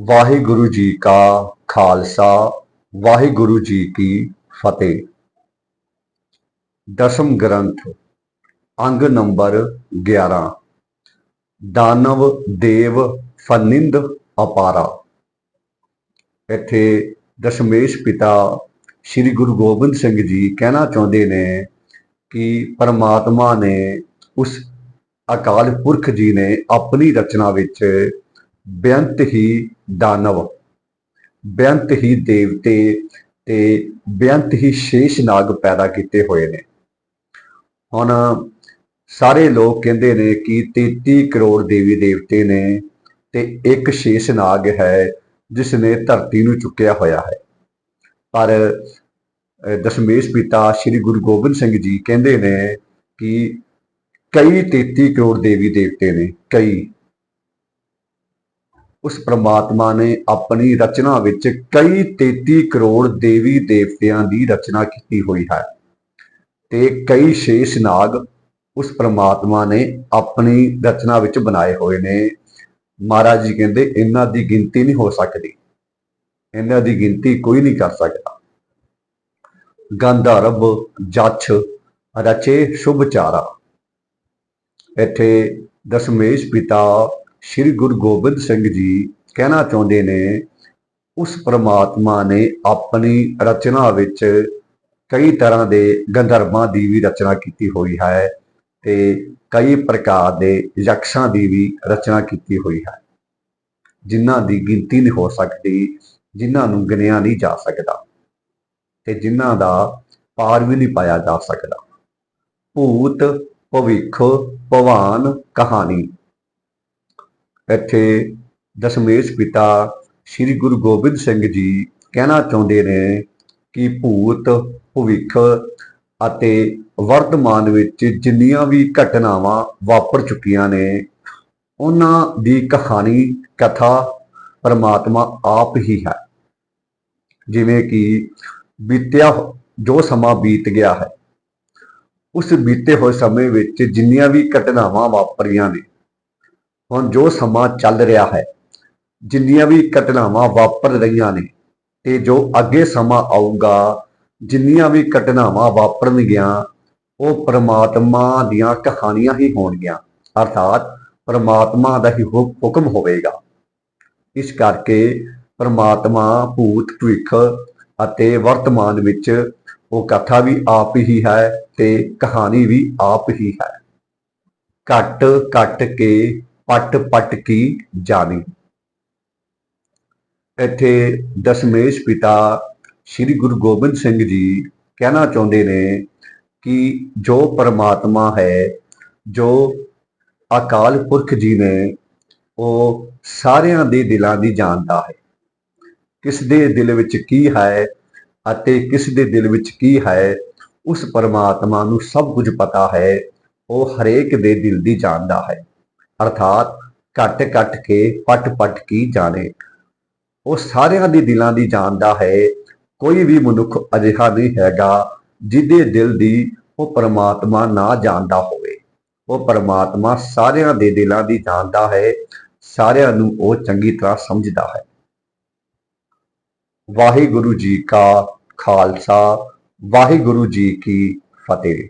ਵਾਹਿਗੁਰੂ ਜੀ ਕਾ ਖਾਲਸਾ, ਵਾਹਿਗੁਰੂ ਜੀ ਕੀ ਫਤਿਹ। ਦਸਮ ਗ੍ਰੰਥ, ਅੰਗ ਨੰਬਰ 11 ਦਾਨਵ, ਦੇਵ, ਫਨਿੰਦ, ਅਪਾਰਾ। ਇੱਥੇ ਦਸ਼ਮੇਸ਼ ਪਿਤਾ ਸ੍ਰੀ ਗੁਰੂ ਗੋਬਿੰਦ ਸਿੰਘ ਜੀ ਕਹਿਣਾ ਚਾਹੁੰਦੇ ਨੇ ਕਿ ਪਰਮਾਤਮਾ ਨੇ ਉਸ ਅਕਾਲ ਪੁਰਖ ਜੀ ਨੇ ਆਪਣੀ ਰਚਨਾ ਵਿੱਚ ਬੇਅੰਤ ਹੀ ਦਾਨਵ। ਬੇਅੰਤ ਹੀ ਦੇਵਤੇ ਤੇ ਬੇਅੰਤ ਹੀ ਸ਼ੇਸ਼ ਨਾਗ ਪੈਦਾ ਕੀਤੇ ਹੋਏ ਨੇ। ਹੁਣ ਸਾਰੇ ਲੋਕ ਕਹਿੰਦੇ ਨੇ ਕਿ 33 ਕਰੋੜ ਦੇਵੀ ਦੇਵਤੇ ਨੇ ਤੇ ਇੱਕ ਸ਼ੇਸ਼ ਨਾਗ ਹੈ ਜਿਸ ਨੇ ਧਰਤੀ ਨੂੰ ਚੁੱਕਿਆ ਹੋਇਆ ਹੈ। ਪਰ ਦਸ਼ਮੇਸ਼ ਪਿਤਾ ਸ੍ਰੀ ਗੁਰੂ ਗੋਬਿੰਦ ਸਿੰਘ ਜੀ ਕਹਿੰਦੇ ਨੇ ਕਿ ਕਈ 33 ਕਰੋੜ ਦੇਵੀ ਦੇਵਤੇ ਨੇ, ਕਈ। ਉਸ ਪ੍ਰਮਾਤਮਾ ਨੇ ਆਪਣੀ ਰਚਨਾ ਵਿੱਚ ਕਈ 33 ਕਰੋੜ ਦੇਵੀ ਦੇਵਤਿਆਂ ਦੀ ਰਚਨਾ ਕੀਤੀ ਹੋਈ ਹੈ। ਤੇ ਕਈ ਸ਼ੇਸ਼ ਨਾਗ ਉਸ ਪ੍ਰਮਾਤਮਾ ਨੇ ਆਪਣੀ ਰਚਨਾ ਵਿੱਚ ਬਣਾਏ ਹੋਏ ਨੇ। ਮਹਾਰਾਜ ਜੀ ਕਹਿੰਦੇ, ਇਹਨਾਂ ਦੀ ਗਿਣਤੀ ਨਹੀਂ ਹੋ ਸਕਦੀ। ਇਹਨਾਂ ਦੀ ਗਿਣਤੀ ਕੋਈ ਨਹੀਂ ਕਰ ਸਕਦਾ। ਗੰਧਰਵ, ਜੱਛ, ਰਚੇ, ਸ਼ੁਭ ਚਾਰਾ। ਇੱਥੇ ਦਸ਼ਮੇਸ਼ ਪਿਤਾ ਸ੍ਰੀ ਗੁਰੂ ਗੋਬਿੰਦ ਸਿੰਘ ਜੀ ਕਹਿਣਾ ਚਾਹੁੰਦੇ ਨੇ, ਉਸ ਪ੍ਰਮਾਤਮਾ ਨੇ ਆਪਣੀ ਰਚਨਾ ਵਿੱਚ ਕਈ ਤਰ੍ਹਾਂ ਦੇ ਗੰਧਰਵਾਂ ਦੀ ਵੀ ਰਚਨਾ ਕੀਤੀ ਹੋਈ ਹੈ ਤੇ ਕਈ ਪ੍ਰਕਾਰ ਦੇ ਯਕਸ਼ਾਂ ਦੀ ਵੀ ਰਚਨਾ ਕੀਤੀ ਹੋਈ ਹੈ। ਜਿਨ੍ਹਾਂ ਦੀ ਗਿਣਤੀ ਨਹੀਂ ਹੋ ਸਕਦੀ, ਜਿਨ੍ਹਾਂ ਨੂੰ ਗਿਣਿਆ ਨਹੀਂ ਜਾ ਸਕਦਾ ਤੇ ਜਿਨ੍ਹਾਂ ਦਾ ਪਾਰ ਵੀ ਨਹੀਂ ਪਾਇਆ ਜਾ ਸਕਦਾ। ਭੂਤ, ਭਵਿੱਖ, ਭਵਾਨ ਕਹਾਣੀ। ਇੱਥੇ ਦਸ਼ਮੇਸ਼ ਪਿਤਾ ਸ੍ਰੀ ਗੁਰੂ ਗੋਬਿੰਦ ਸਿੰਘ ਜੀ ਕਹਿਣਾ ਚਾਹੁੰਦੇ ਨੇ ਕਿ ਭੂਤ, ਭਵਿੱਖ ਅਤੇ ਵਰਤਮਾਨ ਵਿੱਚ ਜਿੰਨੀਆਂ ਵੀ ਘਟਨਾਵਾਂ ਵਾਪਰ ਚੁੱਕੀਆਂ ਨੇ, ਉਹਨਾਂ ਦੀ ਕਹਾਣੀ, ਕਥਾ ਪਰਮਾਤਮਾ ਆਪ ਹੀ ਹੈ। ਜਿਵੇਂ ਕਿ ਬੀਤਿਆ ਜੋ ਸਮਾਂ ਬੀਤ ਗਿਆ ਹੈ, ਉਸ ਬੀਤੇ ਹੋਏ ਸਮੇਂ ਵਿੱਚ ਜਿੰਨੀਆਂ ਵੀ ਘਟਨਾਵਾਂ ਵਾਪਰੀਆਂ ਨੇ ਹੁਣ ਜੋ ਸਮਾਂ ਚੱਲ ਰਿਹਾ ਹੈ, ਜਿੰਨੀਆਂ ਵੀ ਘਟਨਾਵਾਂ ਵਾਪਰ ਰਹੀਆਂ ਨੇ ਤੇ ਜੋ ਅੱਗੇ ਸਮਾਂ ਆਊਗਾ, ਜਿੰਨੀਆਂ ਵੀ ਘਟਨਾਵਾਂ ਵਾਪਰਨਗੀਆਂ, ਉਹ ਪ੍ਰਮਾਤਮਾ ਦੀਆਂ ਕਹਾਣੀਆਂ ਹੀ ਹੋਣਗੀਆਂ। ਅਰਥਾਤ ਪ੍ਰਮਾਤਮਾ ਦਾ ਹੀ ਹੁਕਮ ਹੋਵੇਗਾ। ਇਸ ਕਰਕੇ ਪ੍ਰਮਾਤਮਾ ਭੂਤ, ਭਵਿੱਖ ਅਤੇ ਵਰਤਮਾਨ ਵਿੱਚ ਉਹ ਕਥਾ ਵੀ ਆਪ ਹੀ ਹੈ ਤੇ ਕਹਾਣੀ ਵੀ ਆਪ ਹੀ ਹੈ। ਘਟ ਘਟ ਕੇ ਪਟ ਪਟ ਕੀ ਜਾਣੀ। ਇੱਥੇ ਦਸ਼ਮੇਸ਼ ਪਿਤਾ ਸ੍ਰੀ ਗੁਰੂ ਗੋਬਿੰਦ ਸਿੰਘ ਜੀ ਕਹਿਣਾ ਚਾਹੁੰਦੇ ਨੇ ਕਿ ਜੋ ਪਰਮਾਤਮਾ ਹੈ, ਜੋ ਅਕਾਲ ਪੁਰਖ ਜੀ ਨੇ, ਉਹ ਸਾਰਿਆਂ ਦੇ ਦਿਲਾਂ ਦੀ ਜਾਣਦਾ ਹੈ। ਕਿਸ ਦੇ ਦਿਲ ਵਿੱਚ ਕੀ ਹੈ ਅਤੇ ਕਿਸ ਦੇ ਦਿਲ ਵਿੱਚ ਕੀ ਹੈ, ਉਸ ਪਰਮਾਤਮਾ ਨੂੰ ਸਭ ਕੁਝ ਪਤਾ ਹੈ। ਉਹ ਹਰੇਕ ਦੇ ਦਿਲ ਦੀ ਜਾਣਦਾ ਹੈ। ਅਰਥਾਤ ਘਟ ਘਟ ਕੇ ਪਟ ਪਟ ਕੀ ਜਾਣੇ। ਉਹ ਸਾਰਿਆਂ ਦੇ ਦਿਲਾਂ ਦੀ ਜਾਣਦਾ ਹੈ, ਕੋਈ ਵੀ ਮਨੁੱਖ ਅਜਿਹਾ ਨਹੀਂ ਹੈਗਾ ਜਿਹਦੇ ਦਿਲ ਦੀ ਉਹ ਪਰਮਾਤਮਾ ਨਾ ਜਾਣਦਾ ਹੋਵੇ। ਉਹ ਪਰਮਾਤਮਾ ਸਾਰਿਆਂ ਦੇ ਦਿਲਾਂ ਦੀ ਜਾਣਦਾ ਹੈ, ਸਾਰਿਆਂ ਨੂੰ ਉਹ ਚੰਗੀ ਤਰ੍ਹਾਂ ਸਮਝਦਾ ਹੈ। ਵਾਹਿਗੁਰੂ ਜੀ ਕਾ ਖਾਲਸਾ, ਵਾਹਿਗੁਰੂ ਜੀ ਕੀ ਫਤਿਹ।